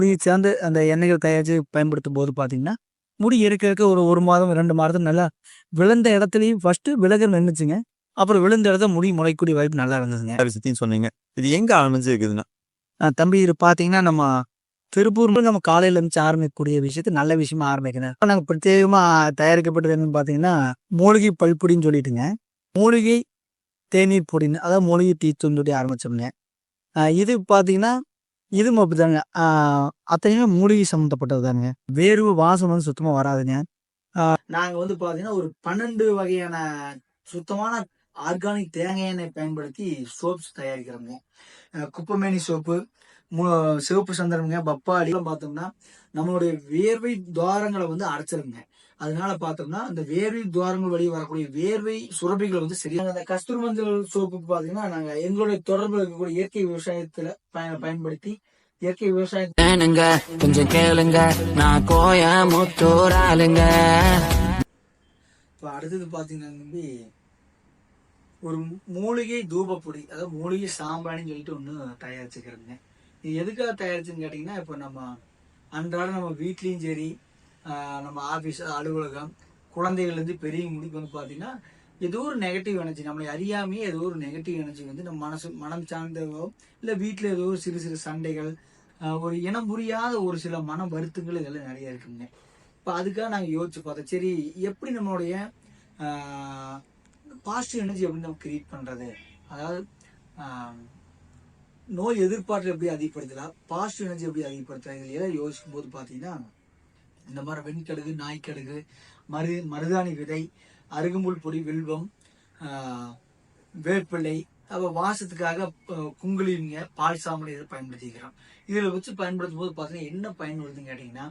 முடி சேர்ந்து அந்த எண்ணெய்கள் தயாரித்து பயன்படுத்தும் போது பார்த்தீங்கன்னா முடி இருக்க இருக்க ஒரு ஒரு மாதம் ரெண்டு மாதம் நல்லா விழுந்த இடத்துலையும் ஃபஸ்ட்டு விலக நின்றுச்சுங்க அப்புறம் விழுந்த இடத்துல முடி முளைக்கூடிய வாய்ப்பு நல்லா இருந்ததுங்க. விஷயத்தையும் சொன்னீங்க. இது எங்க ஆரம்பிச்சிருக்குதுன்னா தம்பி இது பார்த்தீங்கன்னா நம்ம திருப்பூர் நம்ம காலையில இருந்து ஆரம்பிக்கக்கூடிய விஷயத்த நல்ல விஷயமா ஆரம்பிக்கணும். நாங்கள் பிரத்யேகமாக தயாரிக்கப்பட்டது என்னன்னு பார்த்தீங்கன்னா மூலிகை பல்பொடின்னு சொல்லிட்டுங்க. மூலிகை தேநீர் பொடின்னு அதாவது மூலிகை டீ சொல்லி ஆரம்பிச்சோம்ங்க. இது பார்த்தீங்கன்னா இதுவும் அப்படிதாங்க. அத்தனையுமே மூலிகை சம்மந்தப்பட்டது தாங்க வேர்வு வாசம் வந்து சுத்தமாக வராதுங்க. நாங்கள் வந்து பார்த்தீங்கன்னா ஒரு பன்னெண்டு வகையான சுத்தமான ஆர்கானிக் தேங்காய் எண்ணெய் பயன்படுத்தி சோப்ஸ் தயாரிக்கிறோங்க. குப்பமேனி குப்பைமேனி சோப்பு மு- சிவப்பு சந்திரமுங்க பப்பாளி பார்த்தோம்னா நம்மளுடைய வேர்வை துவாரங்களை வந்து அடைச்சிருங்க. அதனால பார்த்தோம்னா அந்த வேர்வை துவாரங்கள் வழி வரக்கூடிய வேர்வை சுரபிகளை வந்து சரியான அந்த கஸ்தூரி மஞ்சள் சோப்பு பார்த்தீங்கன்னா நாங்கள் எங்களுடைய தொடர்பு இருக்கக்கூடிய இயற்கை விவசாயத்தில் பய பயன்படுத்தி இயற்கை விவசாயம் கொஞ்சம் கேளுங்க. நான் கோயமுத்தூர் ஆளுங்க. இப்போ அடுத்தது பார்த்தீங்கன்னா தம்பி ஒரு மூலிகை தூபப்பொடி அதாவது மூலிகை சாம்பிராணின்னு சொல்லிட்டு ஒன்று தயாரிச்சுக்கிறேங்க. இது எதுக்காக தயாரிச்சுன்னு கேட்டிங்கன்னா இப்போ நம்ம அன்றாடம் நம்ம வீட்லேயும் சரி நம்ம ஆஃபீஸ் அலுவலகம் குழந்தைகள்லேருந்து பெரியவங்க முடிக்கு வந்து பார்த்தீங்கன்னா ஏதோ ஒரு நெகட்டிவ் எனர்ஜி நம்மளை அறியாமையே ஏதோ ஒரு நெகட்டிவ் எனர்ஜி வந்து நம்ம மனசு மனம் சார்ந்தவோ இல்லை வீட்டில் ஏதோ ஒரு சிறு சிறு சண்டைகள் ஒரு இனம் புரியாத ஒரு சில மன வருத்தங்கள் இதெல்லாம் நிறைய இருக்குங்க. இப்போ அதுக்காக நாங்கள் யோசிச்சு பார்த்தோம். சரி எப்படி நம்மளுடைய பாசிட்டிவ் எனர்ஜி எப்படி நம்ம கிரியேட் பண்ணுறது அதாவது நோய் எதிர்பார்ப்பு எப்படி அதிகப்படுத்தலாம்? பாசிட்டிவ் எனர்ஜி எப்படி அதிகப்படுத்தலாம்? இதில் எல்லாம் யோசிக்கும் போது பார்த்தீங்கன்னா இந்த மாதிரி வெண்கடுகு நாய்க்கடுகு மரு மருதாணி விதை அருகம்புல் பொடி வில்வம் வேப்பிள்ளை அப்போ வாசத்துக்காக குங்குலிங்க பால் சாம்பலை இதை பயன்படுத்திக்கிறோம். இதில் வச்சு பயன்படுத்தும் போது பார்த்தீங்கன்னா என்ன பயன் வருதுன்னு கேட்டிங்கன்னா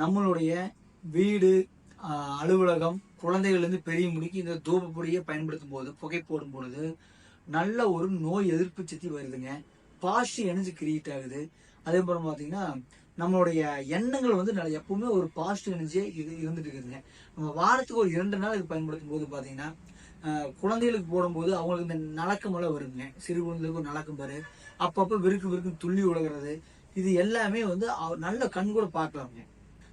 நம்மளுடைய வீடு அலுவலகம் குழந்தைகள்லேருந்து பெரிய முடிக்கு இந்த தூப பொடியை பயன்படுத்தும் போது புகை போடும் பொழுது நல்ல ஒரு நோய் எதிர்ப்பு சக்தி வருதுங்க. பாசிட்டிவ் எனர்ஜி கிரியேட் ஆகுது. அதே போல பார்த்தீங்கன்னா நம்மளுடைய எண்ணங்கள் வந்து நல்ல எப்பவுமே ஒரு பாசிட்டிவ் எனர்ஜியே இது இருந்துட்டு இருக்குதுங்க. நம்ம வாரத்துக்கு ஒரு இரண்டு நாள் இது பயன்படுத்தும் போது பார்த்தீங்கன்னா குழந்தைகளுக்கு போடும்போது அவங்களுக்கு இந்த நலக்கமெல்லாம் வருங்க சிறு குழந்தைகளுக்கு ஒரு நலக்கம் பாரு. அப்பப்போ விருக்கு விருக்கு துள்ளி விழுகிறது இது எல்லாமே வந்து நல்ல கண் கூட பார்க்கலாமுங்க.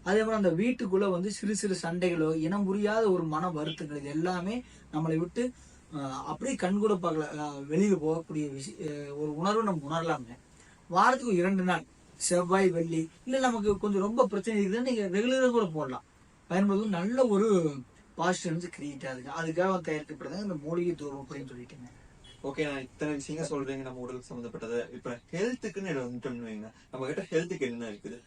அதே மாதிரி அந்த வீட்டுக்குள்ள வந்து சிறு சிறு சண்டைகளோ இனம் புரியாத ஒரு மன வருத்தங்கள் இது எல்லாமே நம்மளை விட்டு அப்படியே கண் கூட பார்க்கல வெளியில் போகக்கூடிய விஷய ஒரு உணர்வு நம்ம உணரலாமுங்க. வாரத்துக்கு ஒரு இரண்டு நாள். செவ்வாய் வெள்ளி. இல்ல நமக்கு கொஞ்சம் ரொம்ப பிரச்சனை இருக்குதுன்னா நீங்க ரெகுலராக கூட போடலாம். பயன்படுத்தும் நல்ல ஒரு பாசிட்டிவ் வந்து கிரியேட் ஆகுதுங்க அதுக்காக தயாரிக்கப்படுறது இந்த மூலிகை தூரம் அப்படின்னு சொல்லிட்டுங்க. ஓகே நான் இத்தனை விஷயங்கள் சொல்றீங்க. நம்ம உடலுக்கு சம்மந்தப்பட்டது இப்ப ஹெல்த்துக்குன்னு வந்துட்டோம்னு வைங்க நம்ம கிட்ட ஹெல்த்துக்கு என்ன இருக்குது?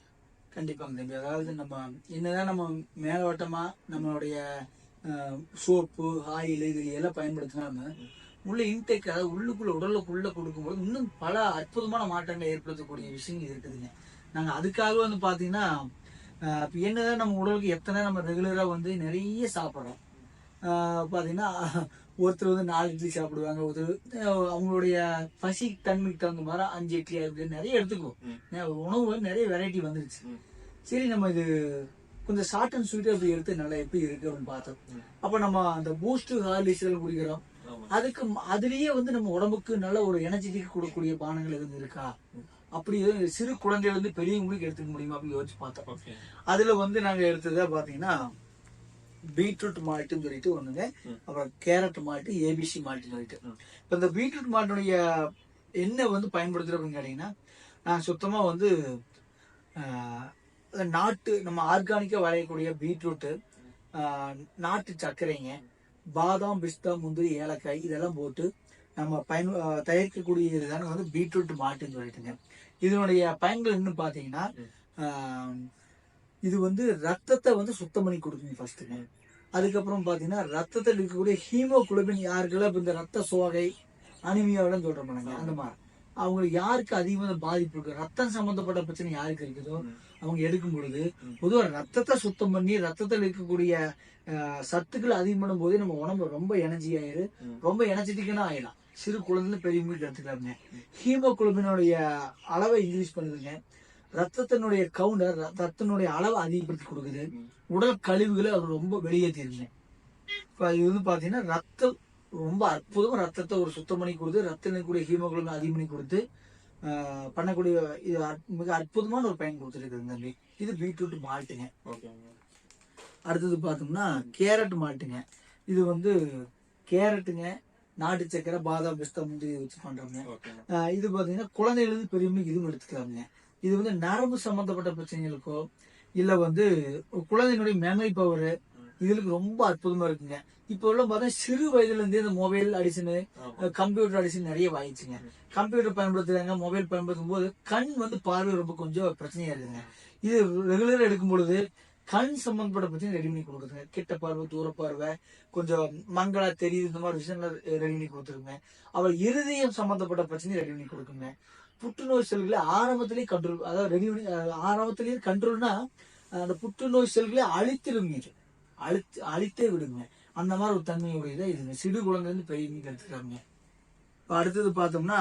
கண்டிப்பாங்க தம்பி அதாவது நம்ம என்னதான் நம்ம மேலோட்டமா நம்மளுடைய சோப்பு ஆயில் இது எல்லாம் பயன்படுத்தினாலும் உள்ள இன்டேக் அதாவது உள்ளுக்குள்ள உடலுக்குள்ள கொடுக்கும்போது இன்னும் பல அற்புதமான மாற்றங்களை ஏற்படுத்தக்கூடிய விஷயங்கள் இருக்குதுங்க நாங்க அதுக்காக வந்து பாத்தீங்கன்னா ஆஹ் இப்ப என்னதான் நம்ம உடலுக்கு எத்தனை நம்ம ரெகுலரா வந்து நிறைய சாப்பிட்றோம் பாத்தீங்கன்னா ஒருத்தர் வந்து நாலு இட்லி சாப்பிடுவாங்க ஒருத்தர் அவங்களுடைய பசி தன்மைக்கு தகுந்த மாதிரி அஞ்சு இட்லி அப்படி நிறைய எடுத்துக்குவோம் ம். நே- உணவு வந்து நிறைய வெரைட்டி வந்துருச்சு. சரி நம்ம இது கொஞ்சம் ஷார்ட் அண்ட் ஸ்வீட் அப்படி எடுத்து நல்லா எப்படி இருக்கு அப்படின்னு பார்த்தோம். அப்ப நம்ம அந்த பூஸ்ட் ஹார்லிக்ஸ் குடிக்கிறோம். அதுக்கு அதுலயே வந்து நம்ம உடம்புக்கு நல்ல ஒரு எனர்ஜெட்டிக் கொடுக்கக்கூடிய பானங்கள் எதுவும் இருக்கா? அப்படி சிறு குழந்தையில இருந்து பெரியவங்களுக்கு எடுத்துக்க முடியுமா அப்படின்னு யோசிச்சு பார்த்தோம். அதுல வந்து நாங்க எடுத்ததா பாத்தீங்கன்னா பீட்ரூட் மால்ட்னு சொல்லிட்டு ஒண்ணுங்க. அப்புறம் கேரட் மால்ட் ஏபிசி மால்ட்னு சொல்லிட்டு. இப்ப இந்த பீட்ரூட் மால்ட்டுடைய என்ன வந்து பயன்படுத்துறோம் அப்படின்னு கேட்டீங்கன்னா நான் சுத்தமா வந்து நாட்டு நம்ம ஆர்கானிக்கா விளையக்கூடிய பீட்ரூட்டு ஆஹ், நாட்டு சர்க்கரைங்க பாதாம் பிஸ்தா முந்திரி ஏலக்காய் இதெல்லாம் போட்டு நம்ம பயன் தயாரிக்கக்கூடிய இதுதானே வந்து பீட்ரூட் மால்ட்டுன்னு சொல்லிட்டுங்க. இதனுடைய பயன்கள் என்ன பார்த்தீங்கன்னா இது வந்து ரத்தத்தை வந்து சுத்தம் பண்ணி கொடுக்குங்க ஃபர்ஸ்ட்டுங்க அதுக்கப்புறம் பார்த்தீங்கன்னா ரத்தத்தில் இருக்கக்கூடிய ஹீமோகுளோபின் யாருக்கெல்லாம் இப்போ இந்த ரத்த சோகை அனிமியாவெல்லாம் சொல்கிறோம் பண்ணுங்க அந்த மாதிரி. அவங்களுக்கு யாருக்கு அதிகமாக பாதிப்பு இருக்கு ரத்தம் சம்பந்தப்பட்ட பிரச்சனை யாருக்கு இருக்குதோ. அவங்க எடுக்கும் பொழுது. பொதுவாக ரத்தத்தை சுத்தம் பண்ணி ரத்தத்தில் இருக்கக்கூடிய சத்துக்கள் அதிகம் பண்ணும் போதே நம்ம உடம்பு ரொம்ப எனர்ஜி ஆயிரு. ரொம்ப எனர்ஜெட்டிக்கான ஆயிடலாம் சிறு குழந்தைல பெரியவங்களுக்கு எடுத்துக்கலாமுங்க ஹீமோகுளோபினுடைய அளவை இன்க்ரீஸ் பண்ணுதுங்க ரத்தத்தினுடைய கவுண்டர் ரத்தத்தினுடைய அளவை அதிகப்படுத்தி கொடுக்குது. உடல் கழிவுகளை அது ரொம்ப வெளியேற்றிருங்க இப்போ இது வந்து பார்த்தீங்கன்னா ரத்தம் ரொம்ப அற்புதமா. ரத்தத்தை ஒரு சுத்தம் பண்ணி கொடுத்து ரத்தத்தில் இருக்கக்கூடிய ஹீமோகுளோபின் அதிகம் பண்ணி கொடுத்து பண்ணக்கூடிய இது மிக அற்புதமான ஒரு பயன் கொடுத்துருக்குதுங்க தம்பி. இது பீட்ரூட் மால்ட்டுங்க. ஓகேங்க அடுத்தது பார்த்தோம்னா கேரட் மால்ட்டுங்க. இது வந்து கேரட்டுங்க நாட்டு சக்கரை பாதாம் பிஸ்தா முந்திரி வச்சு பண்றோங்க இது பாத்தீங்கன்னா குழந்தைகளுக்கு பெரியவங்களுக்கு இதுவும் எடுத்துக்கலாமுங்க. இது வந்து நரம்பு சம்பந்தப்பட்ட பிரச்சனைகளுக்கோ இல்ல வந்து குழந்தையினுடைய மெமரி பவர் இதுக்கு ரொம்ப அற்புதமா இருக்குங்க. இப்போ உள்ள பார்த்தா சிறு வயதுல இருந்தே இந்த மொபைல் அடிஷனு. கம்ப்யூட்டர் அடிஷன் நிறைய வாங்கிச்சுங்க. கம்ப்யூட்டர் பயன்படுத்துறாங்க மொபைல் பயன்படுத்தும் போது கண் வந்து பார்வை ரொம்ப கொஞ்சம் பிரச்சனையா இருக்குங்க. இது ரெகுலரா எடுக்கும் பொழுது கண் சம்பந்தப்பட்ட பிரச்சனை ரெடி பண்ணி கொடுக்குதுங்க. கிட்ட பார்வை தூர பார்வை கொஞ்சம் மங்களா தெரியுது இந்த மாதிரி விஷயங்கள் ரெடி பண்ணி கொடுத்துருங்க. அவர் இருதயம் சம்பந்தப்பட்ட பிரச்சனையை ரெடி பண்ணி கொடுக்குங்க. புற்றுநோய் செல்களை ஆரம்பத்திலேயே கண்ட்ரோல் அதாவது ரெடி பண்ணி ஆரம்பத்திலேயே கண்ட்ரோல்னா அந்த புற்றுநோய் செல்களை அழித்திருங்க. அழித்து அழித்தே விடுங்க. அந்த மாதிரி ஒரு தன்மையுடையதை இதுங்க. சிறு குழந்தைலேருந்து பெரியவங்க எடுத்துக்கிறாங்க. இப்போ அடுத்தது பார்த்தோம்னா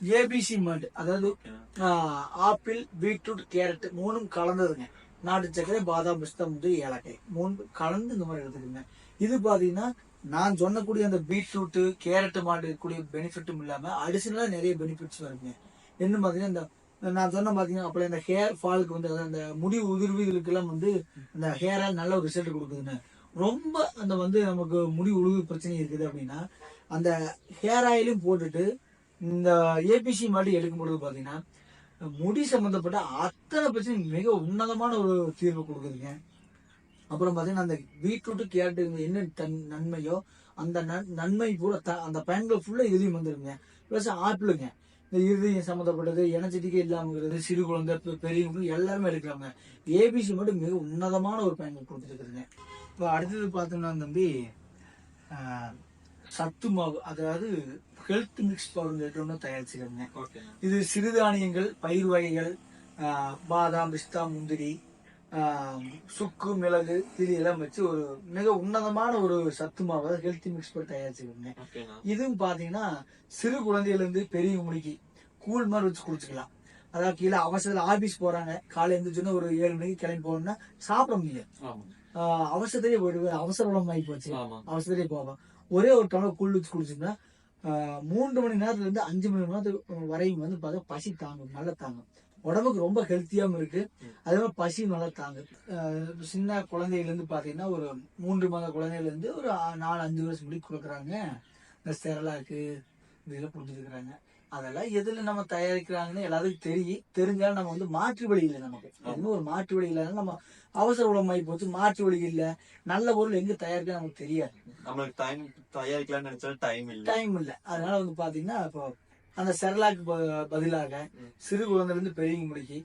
ஏபிசி மட் அதாவது ஆப்பிள் பீட்ரூட் கேரட் மூணும் கலந்ததுங்க. நாட்டு சக்கரை பாதாம் பிஸ்தா முந்திரி ஏலக்காய். மூணு கலந்து இந்த மாதிரி எடுத்துக்கோங்க. இது பார்த்தீங்கன்னா நான் சொன்னக்கூடிய அந்த பீட்ரூட்டு கேரட்டு மாட்டு இருக்கக்கூடிய பெனிஃபிட்டும் இல்லாமல் அடிஷனலாக நிறைய பெனிஃபிட்ஸ் வருங்க. என்ன பார்த்தீங்கன்னா இந்த நான் சொன்ன பாத்தீங்கன்னா அப்புறம் இந்த ஹேர் ஃபாலுக்கு வந்து அதாவது அந்த முடி உதிர்வுகளுக்கெல்லாம் வந்து அந்த ஹேரால் நல்ல ஒரு ரிசல்ட் கொடுக்குதுன்னு. ரொம்ப அந்த வந்து நமக்கு முடி உழுவு பிரச்சனை இருக்குது அப்படின்னா அந்த ஹேர் ஆயிலும் போட்டுட்டு இந்த ஏபிசி மாட்டி எடுக்கும் பொழுது பாத்தீங்கன்னா முடி சம்பந்தப்பட்ட அத்தனை பிரச்சனையும் மிக உன்னதமான ஒரு தீர்வு கொடுக்குதுங்க. அப்புறம் பாத்தீங்கன்னா அந்த பீட்ரூட்டு கேரட்டு என்ன தன் நன்மையோ அந்த நன்- நன்மை பூரா த- அந்த பயன்கள் ஃபுல்லாக இதுலயும் வந்துருங்க. ப்ளஸ் ஆப்பிளுங்க. இந்த இருதயம் சம்மந்தப்பட்டது எனர்ஜெட்டிக்கே இல்லாமங்கிறது சிறு குழந்தை பெரியவங்க எல்லாருமே எடுக்கிறாங்க ஏபிசி மட்டும் மிக உன்னதமான ஒரு பயன்கள் கொடுத்துருக்குதுங்க. இப்போ அடுத்தது பார்த்தோம்னா தம்பி சத்து மாவு அதாவது ஹெல்த் மிக்ஸ் பவுடர் ஒன்று தயாரிச்சுக்கிறோங்க இது சிறுதானியங்கள் பயிர் வகைகள் பாதாம் பிஸ்தா முந்திரி சுக்கு மிளகு இது எல்லாம் வச்சு ஒரு மிக உன்னதமான ஒரு சத்து மாவு ஹெல்த்தி மிக்ஸ் பண்ணி தயாரிச்சுக்கோங்க. இதுவும் பாத்தீங்கன்னா சிறு குழந்தையில இருந்து பெரிய முடிக்கு கூழ் மாதிரி வச்சு குடிச்சுக்கலாம். அதாவது கீழே அவசரத்துல ஆபீஸ் போறாங்க காலை எழுந்திரிச்சுன்னா ஒரு ஏழு மணிக்கு கிளம்பி போகணும்னா சாப்பிட முடியாது ஆமா. ஆஹ், அவசரத்திலே போயிடுவேன் அவசர உடம்பு ஆகி போச்சு. ஆமா. அவசரத்திலே போவேன் ஒரே ஒரு டம்ளர் கூழ் வச்சு குடிச்சோம்னா மூன்று மணி நேரத்துல இருந்து அஞ்சு மணி நேரத்துக்கு வரையும் வந்து பார்த்தா பசி தாங்கும் நல்லா தாங்கும். உடம்புக்கு ரொம்ப ஹெல்த்தியாவும் இருக்கு. அதே மாதிரி பசி நல்லா தாங்கும் ஆஹ், சின்ன குழந்தையில இருந்து பாத்தீங்கன்னா ஒரு மூன்று மாத குழந்தையில இருந்து ஒரு நாலு அஞ்சு வருஷம் முடி கொடுக்குறாங்க. இந்த செரலாக்கு இதெல்லாம் கொடுத்துருக்குறாங்க அதெல்லாம் எதுல நம்ம தயாரிக்கிறாங்கன்னு எல்லாத்துக்கும் தெரியும் தெரிஞ்சாலும் நம்ம வந்து மாற்று வழி இல்லை நமக்கு. எதுவுமே ஒரு மாற்று வழி இல்லைன்னா நம்ம அவசர உலகமாகி போச்சு மாற்று வழி இல்லை. நல்ல பொருள் எங்க தயாரிக்க நமக்கு தெரியாது. நம்மளுக்கு டைம் தயாரிக்கலாம்னு நினைச்சா டைம் இல்ல. டைம் இல்லை. அதனால வந்து பாத்தீங்கன்னா இப்போ அந்த செரலாக்கு பதிலாக சிறு குழந்தைல இருந்து பெரியவங்க முடிக்கு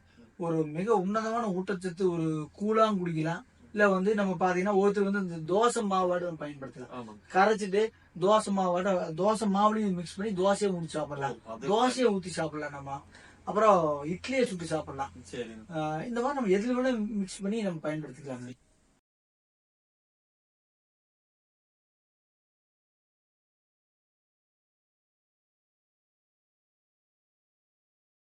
ஒரு மிக உன்னதமான ஊட்டச்சத்து ஒரு கூழாம் குடிக்கலாம். இல்ல வந்து நம்ம பாத்தீங்கன்னா ஒருத்தர் வந்து இந்த தோசை மாவாடு பயன்படுத்தலாம். கரைச்சிட்டு தோசை மாவாட தோசை மாவுலையும் மிக்ஸ் பண்ணி தோசையை ஊற்றி சாப்பிடலாம். தோசையை ஊற்றி சாப்பிடலாம் நம்ம. அப்புறம் இட்லியை சுட்டு சாப்பிடலாம். இந்த மாதிரி நம்ம எதுல வேணா மிக்ஸ் பண்ணி நம்ம பயன்படுத்திக்கலாம்.